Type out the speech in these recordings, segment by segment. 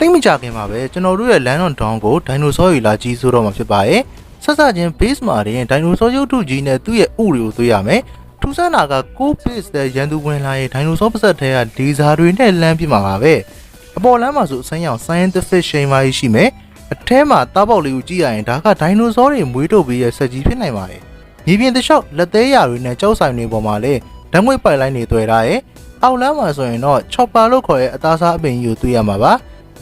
တိတ်မကြခင်ပါပဲကျွန်တော်တို့ရဲ့ Land on Down ကိုဒိုင်နိုဆောတွေလာကြီးဆိုတော့မှာဖြစ်ပါရဲ့ဆက်စချင်း base မှာတင်ဒိုင်နိုဆောရုပ်ထုကြီးနဲ့သူ့ရဲ့ဥတွေကိုတွေ့ရမယ်ထူးဆန်းတာကကို base တဲ့ရန်သူဝင်လာရဲ့ဒိုင်နိုဆောပါစက်ထဲကဒေဇာတွေနဲ့လမ်းပြမှာပါပဲအပေါ်လမ်းမှာဆိုအစမ်းရောင် scientific shamer ရှိမယ်အထဲမှာတားပေါက်လေးကိုကြည့်ရရင်ဒါကဒိုင်နိုဆောတွေမွေးထုတ်ပေးရဲ့ဆက်ကြီးဖြစ်နိုင်ပါတယ်မြေပြင်တစ်လျှောက်လက်သေးရာတွေနဲ့ကြောက်ဆိုင်တွေပေါ်မှာလည်းဓာတ်ငွေ့ပိုက်လိုင်းတွေတွေ့ထားရဲ့အောက်လမ်းမှာဆိုရင်တော့ chopper လို့ခေါ်ရဲ့အသားစားအပင်ကြီးကိုတွေ့ရမှာပါ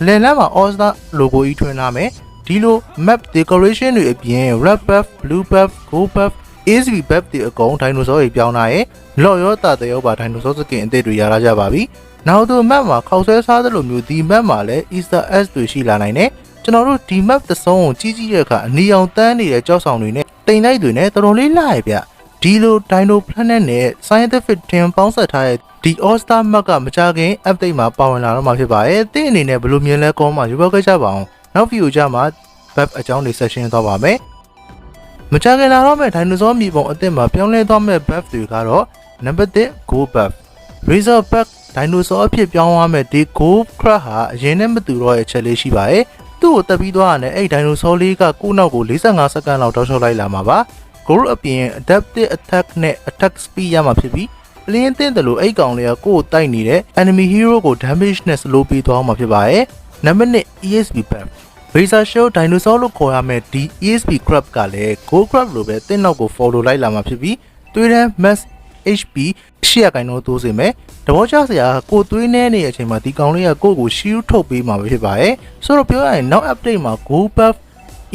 လယ်လမ်းမှာ All-Star logo ကြီးထွင်ထားမယ်ဒီလို map decoration တွေအပြင် red buff blue buff gold buff ASB buff တွေအကုန်ဒိုင်နိုဆောတွေပြောင်းလာရဲ့လော့ရောတာတရောပါဒိုင်နိုဆောစကင်အသစ်တွေရလာကြပါပြီနောက်သူ map မှာခောက်ဆွဲစားသလိုမျိုးဒီ map မှာလည်း Easter eggs တွေရှိလာနိုင်တယ်ကျွန်တော်တို့ဒီ map တစ်စုံကိုကြီးကြီးတဲ့အခါအနီအောင်တန်းနေတဲ့ကြောက်ဆောင်တွေနဲ့တိမ်လိုက်တွေနဲ့တော်တော်လေးလှရပြဒီလို Dino Planet နဲ့ Scientific Team ပေါင်းစပ်ထားတဲ့ ဒီ All Star Map ကမကြခင် update မှာပါဝင်လာတော့မှာဖြစ်ပါတယ်။တဲ့အနေနဲ့ဘယ်လိုမြင်လဲကောမှာယူပေါက်ခဲ့ကြပါအောင်။နောက် video ကြမှာ web အကြောင်းတွေ section သွားပါမယ်။မကြခင်လာတော့မဲ့ Dinosaur မြေပုံအသစ်မှာပြောင်းလဲသွားမဲ့ buff တွေကတော့ number 1 Go Buff Razor Buff Dinosaur အဖြစ်ပြောင်းသွားမဲ့ဒီ Go Crab ဟာအရင်နဲ့မတူတော့ရဲ့အချက်လေးရှိပါတယ်။သူ့ကိုတက်ပြီးသွားရတယ်အဲ့ Dinosaur လေးကကိုယ့်နောက်ကို45စက္ကန့်လောက်တောက်လျှောက်လိုက်လာမှာပါ။ Gold အပြင် Adaptive Attack နဲ့ Attack Speed ရမှာဖြစ်ပြီး အလင်းအသင့်တယ်လို့အဲ့ကောင်လေးကကိုယ့်ကိုတိုက်နေတဲ့ enemy hero ကို damage နဲ့ slow ပေးသွားမှာဖြစ်ပါတယ်။နံပါတ်1 ESP buff Razor Show Dinosaur လို့ခေါ်ရမယ့်ဒီ ESP crab ကလည်း Gold crab လိုပဲတင်းနောက်ကို follow လိုက်လာမှာဖြစ်ပြီးသွေးတန်း mass HP ရှေ့ရကိုင်းတော့တိုးစေမယ်။တဘောချစရာကိုသွေးနေနေတဲ့အချိန်မှာဒီကောင်လေးကကိုယ့်ကို shield ထုတ်ပေးမှာပဲဖြစ်ပါတယ်။ဆိုတော့ပြောရရင်နောက် update မှာ Gold buff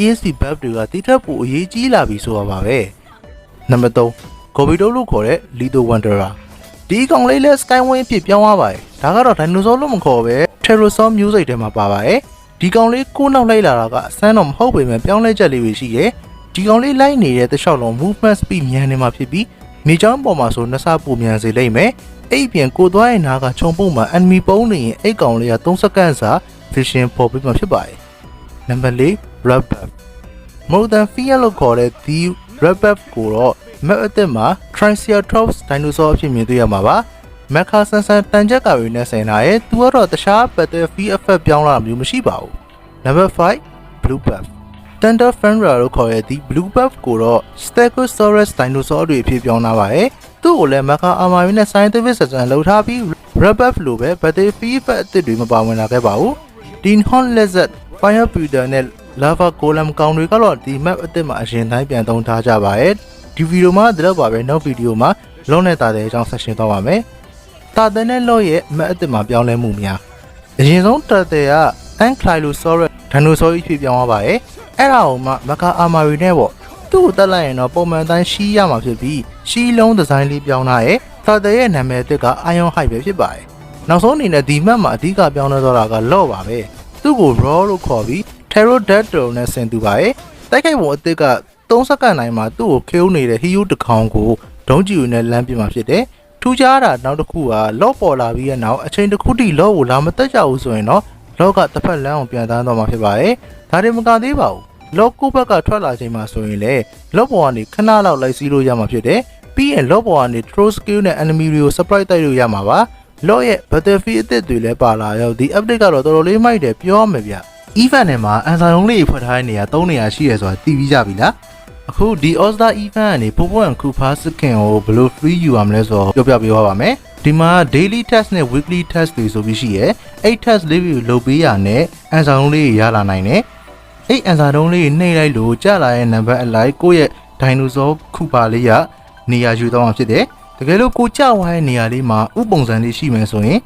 ESP buff တွေကတိထက်ပိုအရေးကြီးလာပြီဆိုတော့ပါပဲ။နံပါတ်3 Gobido လို့ခေါ်တဲ့ Little Wanderer ဒီကောင်လေးလဲ Skywing ဖြစ်ပြောင်းသွားပါတယ်။ဒါကတော့ Dinosaur လို့မခေါ်ပဲ Pterosaur မျိုးစိတ်ထဲမှာပါပါတယ်။ဒီကောင်လေးကိုနောက်လိုက်လာတာကအစမ်းတော့မဟုတ်ပေမဲ့ပြောင်းလဲချက်လေးတွေရှိရဲ့။ဒီကောင်လေးလိုက်နေတဲ့တစ်လျှောက်လုံး movement speed မြန်နေမှာဖြစ်ပြီးမြေချောင်းပေါ်မှာဆိုနှစ်ဆပိုမြန်စေလိမ့်မယ်။အဲ့ဒီပြင်ကိုသွားရဲ့နားကခြုံပုတ်မှာ enemy ပုံးနေရင်အဲ့ကောင်လေးက3စက္ကန့်စာ vision ပေါ်ပြီးမှဖြစ်ပါတယ်။နံပါတ်4 red buff more than fear လို့ခေါ်တဲ့ဒီ red buff ကိုတော့ map အသစ်မှာ Triceratops dinosaur အဖြစ်မြင်တွေ့ရမှာပါ။ Mecha Sensor တန်ကြက်ကတွေနဲ့ဆင်လာရဲ့သူကတော့တခြား battlefield effect ပြောင်းလာတာမျိုးမရှိပါဘူး။ Number 5 Blue buff Thunder Fenrir လို့ခေါ်တဲ့ဒီ Blue buff ကိုတော့ Stegosaurus dinosaur တွေအဖြစ်ပြောင်းလာပါတယ်။သူ့ကိုလည်း Mecha Armor နဲ့ Scientific System လောက်ထားပြီး Red buff လိုပဲ battlefield effect အသစ်တွေမပါဝင်လာခဲ့ပါဘူး။ Dean Horn Lizard Fire Breather နဲ့ Lava Golem ကောင်တွေကတော့ဒီ map အသစ်မှာအရင်တိုင်းပြန်သုံးထားကြပါရဲ့ဒီဗီဒီယိုမှာဒီလောက်ပါပဲနောက်ဗီဒီယိုမှာလုံးနဲ့တာတဲ့အကြောင်းဆက်ရှင်းသွားပါမယ်တာတဲ့နဲ့လော့ရဲ့ map အသစ်မှာပြောင်းလဲမှုများအရင်ဆုံးတာတဲ့က Ankylosaurus dinosaur ကြီးဖြစ်ပြောင်းသွားပါရဲ့အဲ့ဒါကိုမှ Mecha Armory နဲ့ပေါ့သူ့ကိုတက်လိုက်ရင်တော့ပုံမှန်တိုင်းရှီးရမှာဖြစ်ပြီးရှီးလုံးဒီဇိုင်းလေးပြောင်းလာရဲ့တာတဲ့ရဲ့နာမည်အသစ်က Iron Height ပဲဖြစ်ပါတယ်နောက်ဆုံးအနေနဲ့ဒီ map မှာအဓိကပြောင်းလဲသွားတာကလော့ပါပဲသူ့ကို raw လို့ခေါ်ပြီး Pterodactyl နဲ့ဆင်တူပါရဲ့တိုက်ခိုက်ပုံအသစ်က3စက္ကန့်တိုင်းမှာသူ့ကိုခေုံနေတဲ့ဟီယိုတစ်ကောင်ကိုဒုံးကျည်နဲ့လမ်းပြမှာဖြစ်တယ်ထူးခြားတာနောက်တစ်ခုကလော့ပေါ်လာပြီးတဲ့နောက်အချိန်တစ်ခုထိလော့ကိုလာမတက်ကြဘူးဆိုရင်တော့လော့ကတစ်ဖက်လမ်းကိုပြန်တန်းတော့မှာဖြစ်ပါတယ်ဒါတွေမကသေးပါဘူးလော့ကိုဘက်ကထွက်လာချိန်မှာဆိုရင်လေလော့ပေါ်ကနေခဏလောက်လိုက်စီးလို့ရမှာဖြစ်တယ်ပြီးရင်လော့ပေါ်ကနေ throw skill နဲ့ enemy တွေကို surprise တိုက်လို့ရမှာပါလော့ရဲ့ battlefield အသစ်တွေလည်းပါလာရောဒီ update ကတော့တော်တော်လေးမိုက်တယ်ပြောရမယ်ဗျ event နဲ့မှာအန်စာရုံးလေးဖွက်ထားတဲ့နေရာ3နေရာရှိရဆိုတာသိပြီးကြပြီလားအခုဒီ All Star event ကနေပို့ပေါ်ကူဖားစခင်ကိုဘယ်လို free ယူရမလဲဆိုတော့ပြောပြပေးပါမယ်ဒီမှာ daily test နဲ့ weekly test တွေဆိုပြီးရှိရဲအဲ့ test လေးတွေလုပ်ပေးရနဲ့အန်စာရုံးလေးရလာနိုင်တယ်အဲ့အန်စာရုံးလေးနှိပ်လိုက်လို့ကြာလာရဲ့ number အလိုက်ကိုယ့်ရဲ့ dinosaur ခုပါလေးကနေရာယူတော့မှာဖြစ်တယ်တကယ်လို့ကိုကြောက်ဝိုင်းနေရာလေးမှာဥပုံစံလေးရှိမယ်ဆိုရင်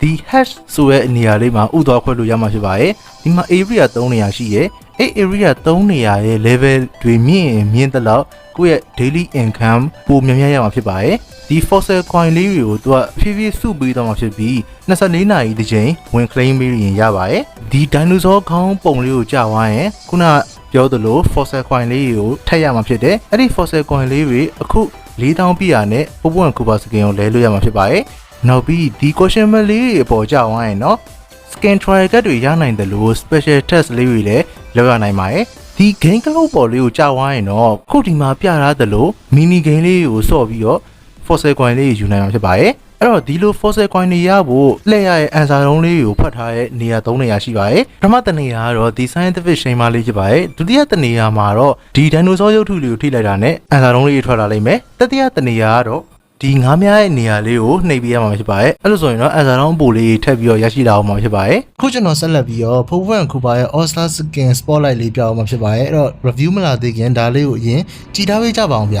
ဒီ hash ဆိုတဲ့နေရာလေးမှာဥသွားခွဲလို့ရမှာဖြစ်ပါတယ်ဒီမှာ area 3နေရာရှိရဲအဲ့ area 3နေရာရဲ့ level တွေမြင့်ရင်မြင့်သလောက်ကိုယ့်ရဲ့ daily income ပိုများများရမှာဖြစ်ပါတယ်ဒီ fossil coin လေးတွေကိုသူကဖြည်းဖြည်းစုပြီးတော့မှာဖြစ်ပြီး24နာရီတစ်ချိန်ဝင် claim ပေးရင်ရပါတယ်ဒီ dinosaur ခေါင်းပုံလေးကိုကြာသွားရင်ခုနပြောသလို fossil coin လေးတွေကိုထည့်ရမှာဖြစ်တယ်အဲ့ဒီ fossil coin လေးတွေအခု4000ပြည့်ရနဲ့ပို့ပွင့်ကူပါစကင်ကိုလဲလို့ရမှာဖြစ်ပါတယ် နောက်ပြီးဒီ question mark လေးတွေအပေါ်ကြောက်ဝိုင်းရနော် scan trial ကတ်တွေရနိုင်တယ်လို့ special test လေးတွေလည်းလောက်ရနိုင်ပါတယ်ဒီ game ကလုတ်ပေါ်လေးကိုကြာဝိုင်းရင်တော့ခုဒီမှာပြရသလို mini game လေးကိုဆော့ပြီးတော့ fossil coin လေးယူနိုင်မှာဖြစ်ပါတယ်အဲ့တော့ဒီလို fossil coin တွေရဖို့လက်ရရဲ့ answer လုံးလေးကိုဖတ်ထားတဲ့နေရာ၃နေရာရှိပါတယ်ပထမတစ်နေရာကတော့ဒီ scientific ရှိန်မလေးဖြစ်ပါတယ်ဒုတိယတစ်နေရာမှာတော့ဒီ dinosaur ရုပ်ထုလေးကိုထိလိုက်တာနဲ့ answer လုံးလေးထွက်လာလိမ့်မယ်တတိယတစ်နေရာကတော့ ဒီငါးများရဲ့နေရာလေးကိုနှိပ်ပေးရမှာဖြစ်ပါတယ်အဲ့လိုဆိုရင်တော့ answer လုံးပိုလေးထပ်ပြီးတော့ရရှိလာအောင်မှာဖြစ်ပါတယ်ခုကျွန်တော်ဆက်လက်ပြီးတော့ Power and Cooper ရဲ့ All Star Skin Spotlight လေးပြအောင်မှာဖြစ်ပါတယ်အဲ့တော့ review မလာသေးခင်ဒါလေးကိုအရင်ကြည်ထားပေးကြပါအောင်ဗျ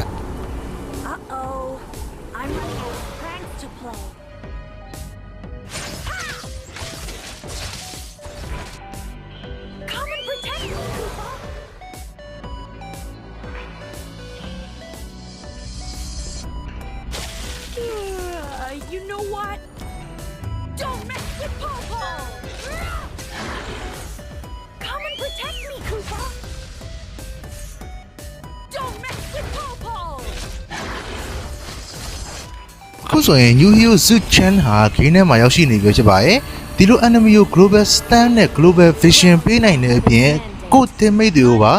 know what? Don't mess with Paw Come and protect me, Koopa! Don't mess with Paw အခုဆိုရင် New Hero Zoo Chan ဟာ game ထဲမှာရောက်ရှိနေပြီဖြစ်ပါတယ်ဒီလို enemy ကို global stand နဲ့ global vision ပေးနိုင်တဲ့အပြင်ကိုယ့် teammate တွေကိုပါ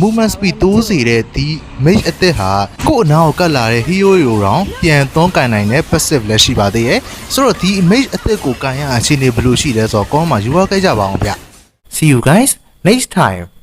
movement speed တိုးစေတဲ့ဒီ mage အသစ်ဟာကိုယ့်အနားကိုကတ်လာတဲ့ hero တွေကိုတော့ပြန်သွန်းကန်နိုင်တဲ့ passive လည်းရှိပါသေးရဲ့ဆိုတော့ဒီ mage အသစ်ကိုကန်ရအခြေအနေဘယ်လိုရှိလဲဆိုတော့ကောင်းမှာယူရခဲ့ကြပါအောင်ဗျ See you guys next time